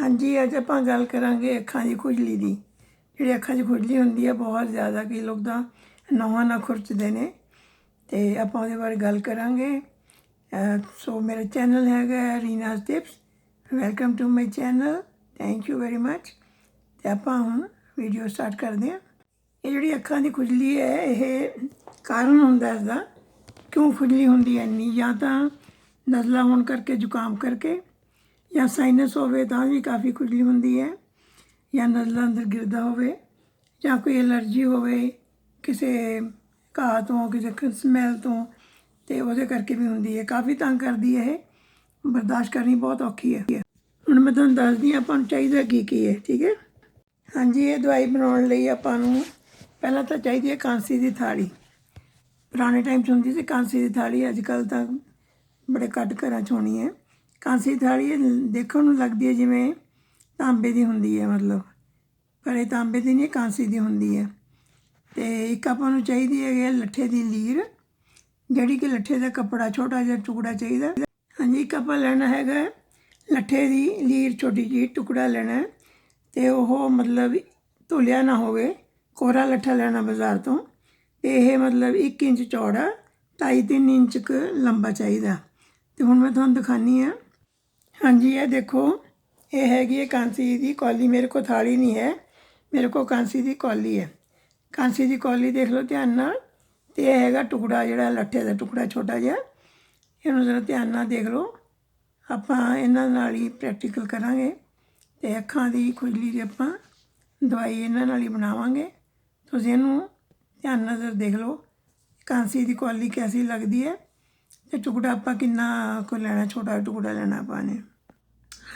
ਹਾਂਜੀ, ਅੱਜ ਆਪਾਂ ਗੱਲ ਕਰਾਂਗੇ ਅੱਖਾਂ ਦੀ ਖੁਜਲੀ ਦੀ। ਜਿਹੜੀ ਅੱਖਾਂ 'ਚ ਖੁਜਲੀ ਹੁੰਦੀ ਹੈ ਬਹੁਤ ਜ਼ਿਆਦਾ ਕਈ ਲੋਕ ਤਾਂ ਨੌਹਾਂ ਨਾ ਖੁਰਚਦੇ ਨੇ। ਤੇ ਆਪਾਂ ਉਹਦੇ ਬਾਰੇ ਗੱਲ ਕਰਾਂਗੇ। ਸੋ ਮੇਰਾ ਚੈਨਲ ਹੈਗਾ Reena's tips welcome to my channel. Thank you very much. ਤੇ ਆਪਾਂ ਹੁਣ ਵੀਡੀਓ ਸਟਾਰਟ ਕਰਦੇ ਹਾਂ। ਇਹ ਜਿਹੜੀ ਅੱਖਾਂ ਦੀ ਖੁਜਲੀ ਹੈ, ਇਹ ਕਾਰਨ ਹੁੰਦਾ ਇਸ ਦਾ ਕਿਉਂ ਖੁਜਲੀ ਹੁੰਦੀ ਹੈ ਇੰਨੀ? ਜਾਂ ਤਾਂ ਨਜ਼ਲਾ ਹੋਣ ਕਰਕੇ, ਜ਼ੁਕਾਮ ਕਰਕੇ? ਜਾਂ ਸਾਈਨਸ ਹੋਵੇ ਤਾਂ ਵੀ ਕਾਫੀ ਖੁਜਲੀ ਹੁੰਦੀ ਹੈ, ਜਾਂ ਨਜ਼ਲਾ ਅੰਦਰ ਗਿਰਦਾ ਹੋਵੇ, ਜਾਂ ਕੋਈ ਐਲਰਜੀ ਹੋਵੇ, ਕਿਸੇ ਘਾਹ ਤੋਂ, ਕਿਸੇ ਸਮੈਲ ਤੋਂ, ਤੇ ਉਹਦੇ ਕਰਕੇ ਵੀ ਹੁੰਦੀ ਹੈ। ਕਾਫੀ ਤੰਗ ਕਰਦੀ ਹੈ ਇਹ। ਬਰਦਾਸ਼ਤ ਕਰਨੀ ਬਹੁਤ ਔਖੀ ਹੈ। ਹੁਣ ਮੈਂ ਤੁਹਾਨੂੰ ਦੱਸਦੀ ਹਾਂ ਆਪਾਂ ਨੂੰ ਚਾਹੀਦਾ ਕੀ ਕੀ ਹੈ, ਠੀਕ ਹੈ? ਹਾਂਜੀ, ਇਹ ਦਵਾਈ ਬਣਾਉਣ ਲਈ ਆਪਾਂ ਨੂੰ ਪਹਿਲਾਂ ਤਾਂ ਚਾਹੀਦੀ ਹੈ ਕਾਂਸੀ ਦੀ ਥਾਲੀ। ਪੁਰਾਣੇ ਟਾਈਮ 'ਚ ਹੁੰਦੀ ਸੀ ਕਾਂਸੀ ਦੀ ਥਾਲੀ ਅੱਜ ਕੱਲ ਤਾਂ ਬੜੇ ਘੱਟ ਘਰਾਂ 'ਚ ਹੋਣੀ ਹੈ। ਕਾਂਸੀ ਦੀ ਥਾਲੀ ਦੇਖਣ ਨੂੰ ਲੱਗਦੀ ਹੈ ਜਿਵੇਂ ਤਾਂਬੇ ਦੀ ਹੁੰਦੀ ਹੈ ਮਤਲਬ। ਪਰ ਇਹ ਤਾਂਬੇ ਦੀ ਨਹੀਂ ਕਾਂਸੀ ਦੀ ਹੁੰਦੀ ਹੈ। ਤੇ ਇੱਕ ਆਪਾਂ ਨੂੰ ਚਾਹੀਦੀ ਹੈ ਲੱਠੇ ਦੀ ਲੀਰ, ਜਿਹੜੀ ਕਿ ਲੱਠੇ ਦਾ ਕੱਪੜਾ ਛੋਟਾ ਜਿਹਾ ਟੁਕੜਾ ਚਾਹੀਦਾ। ਹਾਂਜੀ, ਇੱਕ ਆਪਾਂ ਲੈਣਾ ਹੈਗਾ ਲੱਠੇ ਦੀ ਲੀਰ ਛੋਟੀ ਜਿਹੀ, ਟੁਕੜਾ ਲੈਣਾ ਹੈ। ਤੇ ਉਹ ਮਤਲਬ ਧੁਲਿਆ ਨਾ ਹੋਵੇ ਕੋਰਾ ਲੱਠਾ ਲੈਣਾ ਬਾਜ਼ਾਰ ਤੋਂ। ਤੇ ਇਹ ਮਤਲਬ 1 ਇੰਚ ਚੌੜਾ 2.5 ਇੰਚ ਕ ਲੰਬਾ ਚਾਹੀਦਾ। ਤੇ ਹੁਣ ਮੈਂ ਤੁਹਾਨੂੰ ਦਿਖਾਨੀ ਆ ਹਾਂਜੀ, ਇਹ ਦੇਖੋ, ਇਹ ਹੈਗੀ ਹੈ ਕਾਂਸੀ ਦੀ ਕੌਲੀ। ਮੇਰੇ ਕੋਲ ਥਾਲੀ ਨਹੀਂ ਹੈ, ਮੇਰੇ ਕੋਲ ਕਾਂਸੀ ਦੀ ਕੌਲੀ ਹੈ। ਕਾਂਸੀ ਦੀ ਕੌਲੀ ਦੇਖ ਲਓ ਧਿਆਨ ਨਾਲ, ਤੇ ਇਹ ਹੈਗਾ ਟੁਕੜਾ ਜਿਹੜਾ ਲੱਠੇ ਦਾ ਟੁਕੜਾ ਛੋਟਾ ਜਿਹਾ। ਇਹਨੂੰ ਜ਼ਰਾ ਧਿਆਨ ਨਾਲ ਦੇਖ ਲਓ। ਆਪਾਂ ਇਹਨਾਂ ਨਾਲ ਹੀ ਪ੍ਰੈਕਟੀਕਲ ਕਰਾਂਗੇ ਤੇ ਅੱਖਾਂ ਦੀ ਖੁਜਲੀ ਦੀ ਆਪਾਂ ਦਵਾਈ ਇਹਨਾਂ ਨਾਲ ਹੀ ਬਣਾਵਾਂਗੇ। ਤੁਸੀਂ ਇਹਨੂੰ ਧਿਆਨ ਨਾਲ ਜ਼ਰਾ ਦੇਖ ਲਓ, ਕਾਂਸੀ ਦੀ ਕੌਲੀ ਕੈਸੀ ਲੱਗਦੀ ਹੈ। ਇਹ ਟੁਕੜਾ ਆਪਾਂ ਕਿੰਨਾ ਕੁ ਲੈਣਾ, ਛੋਟਾ ਟੁਕੜਾ ਲੈਣਾ ਆਪਾਂ ਨੇ?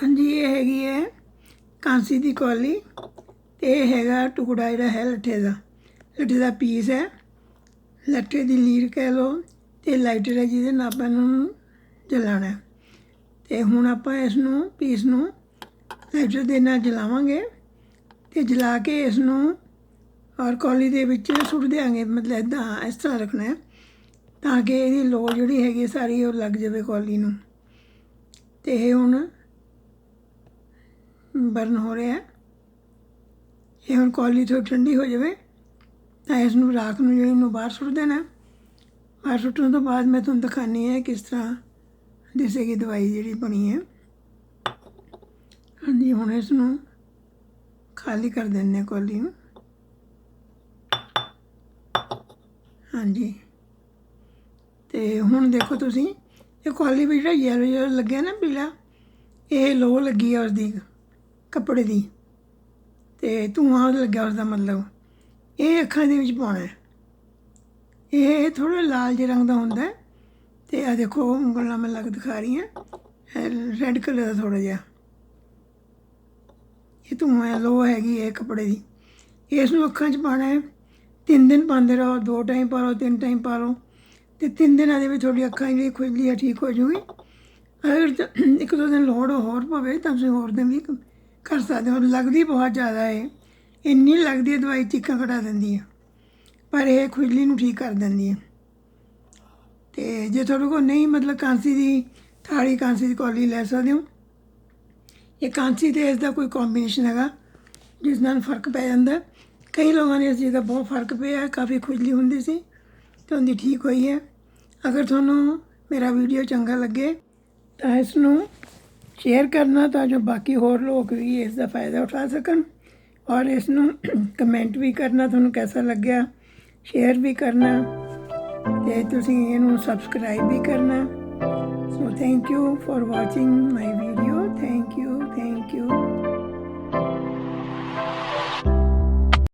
ਹਾਂਜੀ, ਇਹ ਹੈਗੀ ਹੈ ਕਾਂਸੀ ਦੀ ਕੌਲੀ ਤੇ ਇਹ ਹੈਗਾ ਟੁਕੜਾ ਜਿਹੜਾ ਹੈ ਲੱਠੇ ਦਾ। ਲੱਠੇ ਦਾ ਪੀਸ ਹੈ। ਲੱਠੇ ਦੀ ਲੀਰ ਕਹਿ ਲਓ ਤੇ ਲਾਈਟਰ ਹੈ ਜਿਹਦੇ ਨਾਲ ਆਪਾਂ ਨੂੰ ਜਲਾਣਾ ਹੈ। ਤੇ ਹੁਣ ਆਪਾਂ ਇਸ ਨੂੰ ਪੀਸ ਨੂੰ ਲਾਈਟਰ ਦੇ ਨਾਲ ਜਲਾਵਾਂਗੇ ਤੇ ਜਲਾ ਕੇ ਇਸ ਨੂੰ ਔਰ ਕੌਲੀ ਦੇ ਵਿੱਚ ਸੁੱਟ ਦਿਆਂਗੇ। ਮਤਲਬ ਇਦਾਂ ਇਸ ਤਰ੍ਹਾਂ ਰੱਖਣਾ ਹੈ। ਤਾਂ ਕਿ ਇਹਦੀ ਲੋ ਜਿਹੜੀ ਹੈਗੀ ਸਾਰੀ ਉਹ ਲੱਗ ਜਾਵੇ ਕੌਲੀ ਨੂੰ। ਤੇ ਇਹ ਹੁਣ ਬਰਨ ਹੋ ਰਿਹਾ ਇਹ ਹੁਣ ਕੌਲੀ ਥੋੜੀ ਠੰਡੀ ਹੋ ਜਾਵੇ, ਤਾਂ ਇਸ ਨੂੰ ਰਾਖ ਨੂੰ ਜਿਹੜੀ ਨੂੰ ਬਾਹਰ ਸੁੱਟ ਦੇਣਾ ਬਾਹਰ ਸੁੱਟਣ ਤੋਂ ਬਾਅਦ ਮੈਂ ਤੁਹਾਨੂੰ ਦਿਖਾਣੀ ਹੈ ਕਿਸ ਤਰ੍ਹਾਂ ਦਿਸੇਗੀ ਦਵਾਈ ਜਿਹੜੀ ਬਣੀ ਹੈ। ਹਾਂਜੀ, ਹੁਣ ਇਸ ਨੂੰ ਖਾਲੀ ਕਰ ਦਿੰਦੇ ਹਾਂ ਕੌਲੀ ਨੂੰ। ਹਾਂਜੀ। ਤੇ ਹੁਣ ਦੇਖੋ ਤੁਸੀਂ, ਇਹ ਕੁਆਲੀ ਵਿੱਚ ਜਿਹੜਾ ਯੈਲੋ ਯੈਲੋ ਲੱਗਿਆ ਨਾ ਪੀਲਾ, ਇਹ ਲੋ ਲੱਗੀ ਆ ਉਸਦੀ ਕੱਪੜੇ ਦੀ। ਤੇ ਧੂਆਂ ਲੱਗਿਆ ਉਸਦਾ ਮਤਲਬ। ਇਹ ਅੱਖਾਂ ਦੇ ਵਿੱਚ ਪਾਉਣਾ ਹੈ। ਇਹ ਥੋੜਾ ਲਾਲ ਜਿਹਾ ਰੰਗ ਦਾ ਹੁੰਦਾ ਹੈ। ਤੇ ਆ ਦੇਖੋ, ਉਂਗਲਾਂ ਮੈਂ ਲੱਗ ਦਿਖਾ ਰਹੀ ਹਾਂ। ਰੈੱਡ ਕਲਰ ਦਾ ਥੋੜਾ ਜਿਹਾ। ਇਹ ਧੂਆਂ ਲੋ ਹੈਗੀ ਹੈ ਕੱਪੜੇ ਦੀ। ਇਸ ਨੂੰ ਅੱਖਾਂ 'ਚ ਪਾਉਣਾ ਹੈ। ਤਿੰਨ ਦਿਨ ਪਾਉਂਦੇ ਰਹੋ, ਦੋ ਟਾਈਮ ਪਾ ਲਓ, ਤਿੰਨ ਟਾਈਮ ਪਾ ਲਓ। ਤੇ ਤਿੰਨ ਦਿਨਾਂ ਦੇ ਵਿੱਚ ਤੁਹਾਡੀ ਅੱਖਾਂ ਜਿਹੜੀ ਖੁਜਲੀ ਹੈ ਠੀਕ ਹੋ ਜੂਗੀ ਅਗਰ ਇੱਕ ਦੋ ਦਿਨ ਲੋੜ ਹੋਰ ਪਵੇ, ਤਾਂ ਤੁਸੀਂ ਹੋਰ ਦਿਨ ਵੀ ਕਰ ਸਕਦੇ ਹੋ। ਲੱਗਦੀ ਬਹੁਤ ਜ਼ਿਆਦਾ ਹੈ ਇੰਨੀ ਲੱਗਦੀ ਹੈ ਦਵਾਈ ਚੀਕਾਂ ਕਢਾ ਦਿੰਦੀ ਹੈ ਪਰ ਇਹ ਖੁਜਲੀ ਨੂੰ ਠੀਕ ਕਰ ਦਿੰਦੀ ਹੈ ਤੇ ਜੇ ਤੁਹਾਡੇ ਕੋਲ ਨਹੀਂ, ਮਤਲਬ ਕਾਂਸੀ ਦੀ ਥਾਲੀ, ਕਾਂਸੀ ਦੀ ਕੌਲੀ ਲੈ ਸਕਦੇ ਹੋ। ਇਹ ਕਾਂਸੀ ਤੇ ਇਸ ਦਾ ਕੋਈ ਕੰਬੀਨੇਸ਼ਨ ਹੈਗਾ, ਜਿਸ ਨਾਲ ਫ਼ਰਕ ਪੈ ਜਾਂਦਾ। ਕਈ ਲੋਕਾਂ ਨੇ ਇਸ ਚੀਜ਼ ਦਾ ਬਹੁਤ ਫ਼ਰਕ ਪਿਆ, ਕਾਫੀ ਖੁਜਲੀ ਹੁੰਦੀ ਸੀ। ਤੁਹਾਨੂੰ ਦੀ ਠੀਕ ਹੋਈ ਹੈ। ਅਗਰ ਤੁਹਾਨੂੰ ਮੇਰਾ ਵੀਡੀਓ ਚੰਗਾ ਲੱਗੇ, ਤਾਂ ਇਸ ਨੂੰ ਸ਼ੇਅਰ ਕਰਨਾ ਤਾਂ ਜੋ ਬਾਕੀ ਹੋਰ ਲੋਕ ਵੀ ਇਸ ਦਾ ਫਾਇਦਾ ਉਠਾ ਸਕਣ। ਔਰ ਇਸ ਨੂੰ ਕਮੈਂਟ ਵੀ ਕਰਨਾ ਤੁਹਾਨੂੰ ਕਿਹਦਾ ਲੱਗਿਆ। ਸ਼ੇਅਰ ਵੀ ਕਰਨਾ। ਤੇ ਤੁਸੀਂ ਇਹਨੂੰ ਸਬਸਕ੍ਰਾਈਬ ਵੀ ਕਰਨਾ। So thank you for watching my video thank you thank you